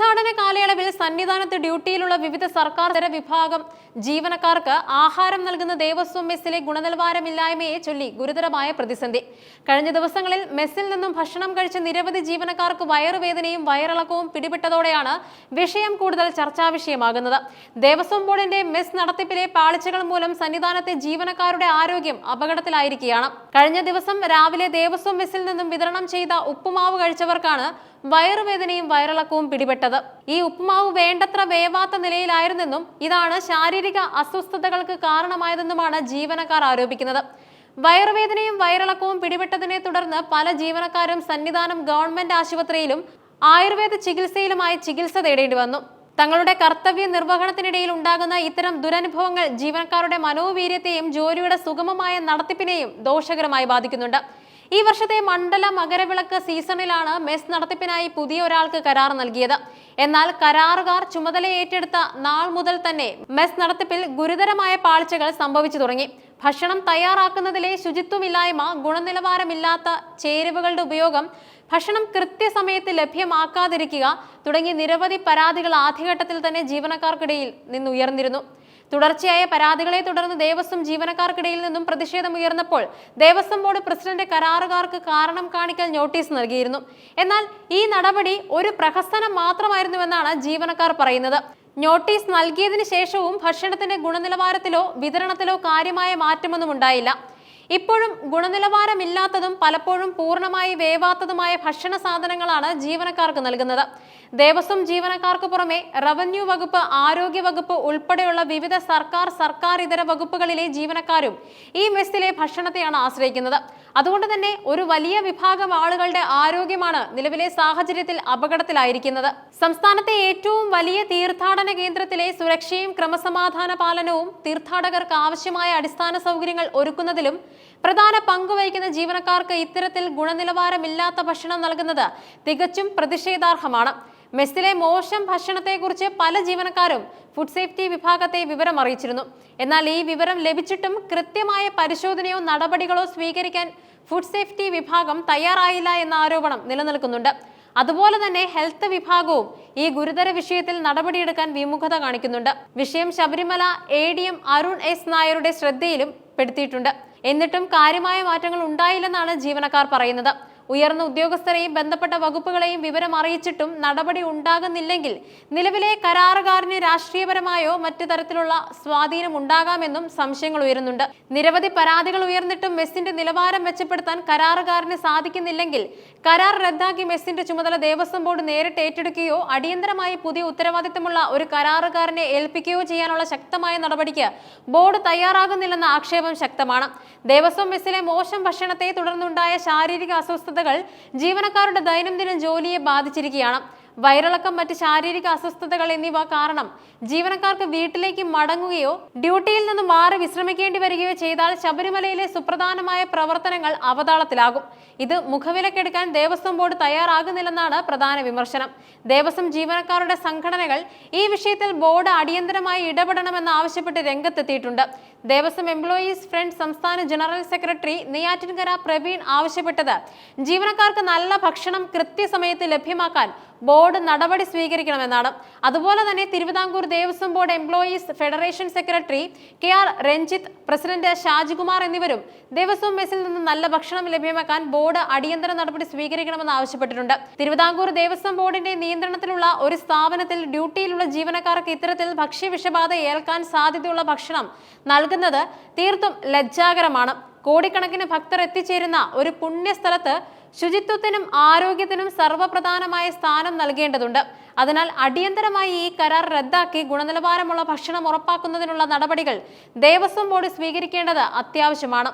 തീർത്ഥാടന കാലയളവിൽ സന്നിധാനത്ത് ഡ്യൂട്ടിയിലുള്ള വിവിധ സർക്കാർ തര വിഭാഗം ജീവനക്കാർക്ക് ആഹാരം നൽകുന്ന ദേവസ്വം മെസ്സിലെ ഗുണനിലവാരമില്ലായ്മയെ ചൊല്ലി ഗുരുതരമായ പ്രതിസന്ധി. കഴിഞ്ഞ ദിവസങ്ങളിൽ മെസ്സിൽ നിന്നും ഭക്ഷണം കഴിച്ച നിരവധി ജീവനക്കാർക്ക് വയറുവേദനയും വയറിളക്കവും പിടിപെട്ടതോടെയാണ് വിഷയം കൂടുതൽ ചർച്ചാ വിഷയമാകുന്നത്. ദേവസ്വം ബോർഡിന്റെ മെസ് നടത്തിപ്പിലെ പാളിച്ചകൾ മൂലം സന്നിധാനത്തെ ജീവനക്കാരുടെ ആരോഗ്യം അപകടത്തിലായിരിക്കുകയാണ്. കഴിഞ്ഞ ദിവസം രാവിലെ ദേവസ്വം മെസ്സിൽ നിന്നും വിതരണം ചെയ്ത ഉപ്പുമാവ് കഴിച്ചവർക്കാണ് വയറുവേദനയും വയറിളക്കവും പിടിപെട്ടത്. ഈ ഉപ്പുമാവ് വേണ്ടത്ര വേവാത്ത നിലയിലായിരുന്നെന്നും ഇതാണ് ശാരീരിക അസ്വസ്ഥതകൾക്ക് കാരണമായതെന്നുമാണ് ജീവനക്കാർ ആരോപിക്കുന്നത്. വയറുവേദനയും വയറിളക്കവും പിടിപെട്ടതിനെ തുടർന്ന് പല ജീവനക്കാരും സന്നിധാനം ഗവൺമെന്റ് ആശുപത്രിയിലും ആയുർവേദ ചികിത്സയിലുമായി ചികിത്സ തേടേണ്ടി വന്നു. തങ്ങളുടെ കർത്തവ്യ നിർവഹണത്തിനിടയിൽ ഉണ്ടാകുന്ന ഇത്തരം ദുരനുഭവങ്ങൾ ജീവനക്കാരുടെ മനോവീര്യത്തെയും ജോലിയുടെ സുഗമമായ നടത്തിപ്പിനെയും ദോഷകരമായി ബാധിക്കുന്നുണ്ട്. ഈ വർഷത്തെ മണ്ഡല മകരവിളക്ക് സീസണിലാണ് മെസ് നടത്തിപ്പിനായി പുതിയ ഒരാൾക്ക് കരാർ നൽകിയത്. എന്നാൽ കരാറുകാർ ചുമതല ഏറ്റെടുത്ത നാൾ മുതൽ തന്നെ മെസ് നടത്തിപ്പിൽ ഗുരുതരമായ പാളിച്ചകൾ സംഭവിച്ചു തുടങ്ങി. ഭക്ഷണം തയ്യാറാക്കുന്നതിലെ ശുചിത്വമില്ലായ്മ ഗുണനിലവാരമില്ലാത്ത ചേരുവകളുടെ ഉപയോഗം ഭക്ഷണം കൃത്യസമയത്ത് ലഭ്യമാക്കാതിരിക്കുക തുടങ്ങി നിരവധി പരാതികൾ ആദ്യഘട്ടത്തിൽ തന്നെ ജീവനക്കാർക്കിടയിൽ നിന്നുയർന്നിരുന്നു. തുടർച്ചയായ പരാതികളെ തുടർന്ന് ദേവസ്വം ജീവനക്കാർക്കിടയിൽ നിന്നും പ്രതിഷേധം ഉയർന്നപ്പോൾ ദേവസ്വം ബോർഡ് പ്രസിഡന്റ് കരാറുകാർക്ക് കാരണം കാണിക്കൽ നോട്ടീസ് നൽകിയിരുന്നു. എന്നാൽ ഈ നടപടി ഒരു പ്രഹസനം മാത്രമായിരുന്നുവെന്നാണ് ജീവനക്കാർ പറയുന്നത്. നോട്ടീസ് നൽകിയതിനു ശേഷവും ഭക്ഷണത്തിന്റെ ഗുണനിലവാരത്തിലോ വിതരണത്തിലോ കാര്യമായ മാറ്റമൊന്നും ഉണ്ടായില്ല. ഇപ്പോഴും ഗുണനിലവാരമില്ലാത്തതും പലപ്പോഴും പൂർണമായി വേവാത്തതുമായ ഭക്ഷണ സാധനങ്ങളാണ് ജീവനക്കാർക്ക് നൽകുന്നത്. ദേവസ്വം ജീവനക്കാർക്ക് പുറമെ റവന്യൂ വകുപ്പ് ആരോഗ്യ വകുപ്പ് ഉൾപ്പെടെയുള്ള വിവിധ സർക്കാർ സർക്കാർ ഇതര വകുപ്പുകളിലെ ജീവനക്കാരും ഈ മെസ്സിലെ ഭക്ഷണത്തെയാണ് ആശ്രയിക്കുന്നത്. അതുകൊണ്ട് തന്നെ ഒരു വലിയ വിഭാഗം ആളുകളുടെ ആരോഗ്യമാണ് നിലവിലെ സാഹചര്യത്തിൽ അപകടത്തിലായിരിക്കുന്നത്. സംസ്ഥാനത്തെ ഏറ്റവും വലിയ തീർത്ഥാടന കേന്ദ്രത്തിലെ സുരക്ഷയും ക്രമസമാധാന പാലനവും തീർത്ഥാടകർക്ക് ആവശ്യമായ അടിസ്ഥാന സൗകര്യങ്ങൾ ഒരുക്കുന്നതിലും പ്രധാന പങ്ക് വഹിക്കുന്ന ജീവനക്കാർക്ക് ഇത്തരത്തിൽ ഗുണനിലവാരമില്ലാത്ത ഭക്ഷണം നൽകുന്നത് തികച്ചും പ്രതിഷേധാർഹമാണ്. മെസ്സിലെ മോശം ഭക്ഷണത്തെക്കുറിച്ച് പല ജീവനക്കാരും ഫുഡ് സേഫ്റ്റി വിഭാഗത്തെ വിവരം അറിയിച്ചിരുന്നു. എന്നാൽ ഈ വിവരം ലഭിച്ചിട്ടും കൃത്യമായ പരിശോധനയോ നടപടികളോ സ്വീകരിക്കാൻ ഫുഡ് സേഫ്റ്റി വിഭാഗം തയ്യാറായില്ല എന്ന ആരോപണം നിലനിൽക്കുന്നുണ്ട്. അതുപോലെ തന്നെ ഹെൽത്ത് വിഭാഗവും ഈ ഗുരുതര വിഷയത്തിൽ നടപടിയെടുക്കാൻ വിമുഖത കാണിക്കുന്നുണ്ട്. വിഷയം Sabarimala A D M Arun S നായരുടെ ശ്രദ്ധയിലും പെടുത്തിയിട്ടുണ്ട്. എന്നിട്ടും കാര്യമായ മാറ്റങ്ങൾ ഉണ്ടായില്ലെന്നാണ് ജീവനക്കാർ പറയുന്നത്. ഉയർന്ന ഉദ്യോഗസ്ഥരെയും ബന്ധപ്പെട്ട വകുപ്പുകളെയും വിവരം അറിയിച്ചിട്ടും നടപടി ഉണ്ടാകുന്നില്ലെങ്കിൽ നിലവിലെ കരാറുകാരന് രാഷ്ട്രീയപരമായോ മറ്റു തരത്തിലുള്ള സ്വാധീനം ഉണ്ടാകാമെന്നും സംശയങ്ങൾ ഉയരുന്നുണ്ട്. നിരവധി പരാതികൾ ഉയർന്നിട്ടും മെസ്സിന്റെ നിലവാരം മെച്ചപ്പെടുത്താൻ കരാറുകാരന് സാധിക്കുന്നില്ലെങ്കിൽ കരാർ റദ്ദാക്കി മെസ്സിന്റെ ചുമതല ദേവസ്വം ബോർഡ് നേരിട്ട് ഏറ്റെടുക്കുകയോ അടിയന്തരമായി പുതിയ ഉത്തരവാദിത്തമുള്ള ഒരു കരാറുകാരനെ ഏൽപ്പിക്കുകയോ ചെയ്യാനുള്ള ശക്തമായ നടപടിക്ക് ബോർഡ് തയ്യാറാകുന്നില്ലെന്ന ആക്ഷേപം ശക്തമാണ്. ദേവസ്വം മെസ്സിലെ മോശം ഭക്ഷണത്തെ തുടർന്നുണ്ടായ ശാരീരിക അസ്വസ്ഥതകൾ ജീവനക്കാരുടെ ദൈനംദിന ജോലിയെ ബാധിച്ചിരിക്കുകയാണ്. വയറിളക്കം മറ്റ് ശാരീരിക അസ്വസ്ഥതകൾ എന്നിവ കാരണം ജീവനക്കാർക്ക് വീട്ടിലേക്ക് മടങ്ങുകയോ ഡ്യൂട്ടിയിൽ നിന്ന് മാറി വിശ്രമിക്കേണ്ടി വരികയോ ചെയ്താൽ ശബരിമലയിലെ സുപ്രധാനമായ പ്രവർത്തനങ്ങൾ അവതാളത്തിലാകും. ഇത് മുഖവിലക്കെടുക്കാൻ ദേവസ്വം ബോർഡ് തയ്യാറാകുന്നില്ലെന്നാണ് പ്രധാന വിമർശനം. ദേവസ്വം ജീവനക്കാരുടെ സംഘടനകൾ ഈ വിഷയത്തിൽ ബോർഡ് അടിയന്തരമായി ഇടപെടണമെന്ന് ആവശ്യപ്പെട്ട് രംഗത്തെത്തിയിട്ടുണ്ട്. ദേവസ്വം എംപ്ലോയീസ് ഫ്രണ്ട് സംസ്ഥാന ജനറൽ സെക്രട്ടറി നെയ്യാറ്റിൻകര പ്രവീൺ ആവശ്യപ്പെട്ടത് ജീവനക്കാർക്ക് നല്ല ഭക്ഷണം കൃത്യസമയത്ത് ലഭ്യമാക്കാൻ ബോർഡ് നടപടി സ്വീകരിക്കണമെന്നാണ്. അതുപോലെ തന്നെ Travancore Devaswom board employees federation secretary K R Ranjith president Shajikumar എന്നിവരും ദേവസ്വം മെസ്സിൽ നിന്ന് നല്ല ഭക്ഷണം ലഭ്യമാക്കാൻ ബോർഡ് അടിയന്തര നടപടി സ്വീകരിക്കണമെന്ന് ആവശ്യപ്പെട്ടിട്ടുണ്ട്. തിരുവിതാംകൂർ ദേവസ്വം ബോർഡിന്റെ നിയന്ത്രണത്തിലുള്ള ഒരു സ്ഥാപനത്തിൽ ഡ്യൂട്ടിയിലുള്ള ജീവനക്കാർക്ക് ഇത്തരത്തിൽ ഭക്ഷ്യവിഷബാധ ഏൽക്കാൻ സാധ്യതയുള്ള ഭക്ഷണം നൽകുന്നത് തീർത്തും ലജ്ജാകരമാണ്. കോടിക്കണക്കിന് ഭക്തർ എത്തിച്ചേരുന്ന ഒരു പുണ്യസ്ഥലത്ത് ശുചിത്വത്തിനും ആരോഗ്യത്തിനും സർവപ്രധാനമായ സ്ഥാനം നൽകേണ്ടതുണ്ട്. അതിനാൽ അടിയന്തരമായി ഈ കരാർ റദ്ദാക്കി ഗുണനിലവാരമുള്ള ഭക്ഷണം ഉറപ്പാക്കുന്നതിനുള്ള നടപടികൾ ദേവസ്വം ബോർഡ് സ്വീകരിക്കേണ്ടത് അത്യാവശ്യമാണ്.